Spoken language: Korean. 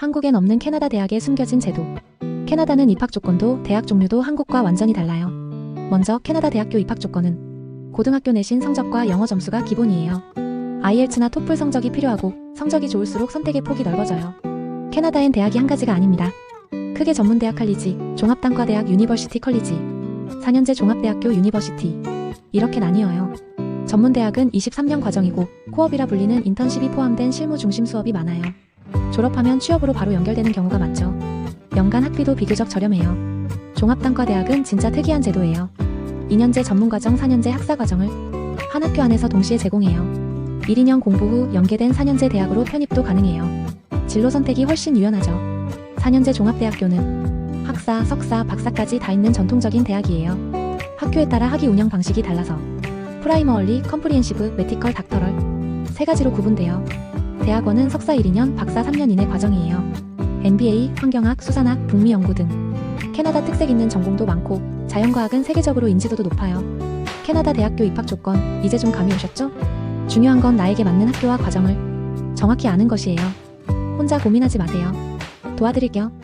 한국엔 없는 캐나다 대학의 숨겨진 제도. 캐나다는 입학 조건도 대학 종류도 한국과 완전히 달라요. 먼저 캐나다 대학교 입학 조건은 고등학교 내신 성적과 영어 점수가 기본이에요. IELTS나 토플 성적이 필요하고 성적이 좋을수록 선택의 폭이 넓어져요. 캐나다엔 대학이 한 가지가 아닙니다. 크게 전문대학 칼리지, 종합단과대학 유니버시티 컬리지, 4년제 종합대학교 유니버시티 이렇게 나뉘어요. 전문대학은 23년 과정이고 코업이라 불리는 인턴십이 포함된 실무 중심 수업이 많아요. 졸업하면 취업으로 바로 연결되는 경우가 많죠. 연간 학비도 비교적 저렴해요. 종합단과대학은 진짜 특이한 제도예요. 2년제 전문과정 4년제 학사과정을 한 학교 안에서 동시에 제공해요. 1, 2년 공부 후 연계된 4년제 대학으로 편입도 가능해요. 진로 선택이 훨씬 유연하죠. 4년제 종합대학교는 학사, 석사, 박사까지 다 있는 전통적인 대학이에요. 학교에 따라 학위 운영 방식이 달라서 프라이머얼리, 컴프리엔시브, 메디컬, 닥터럴 세 가지로 구분돼요. 대학원은 석사 1, 2년, 박사 3년 이내 과정이에요. MBA, 환경학, 수산학, 북미 연구 등 캐나다 특색 있는 전공도 많고 자연과학은 세계적으로 인지도도 높아요. 캐나다 대학교 입학 조건 이제 좀 감이 오셨죠? 중요한 건 나에게 맞는 학교와 과정을 정확히 아는 것이에요. 혼자 고민하지 마세요. 도와드릴게요.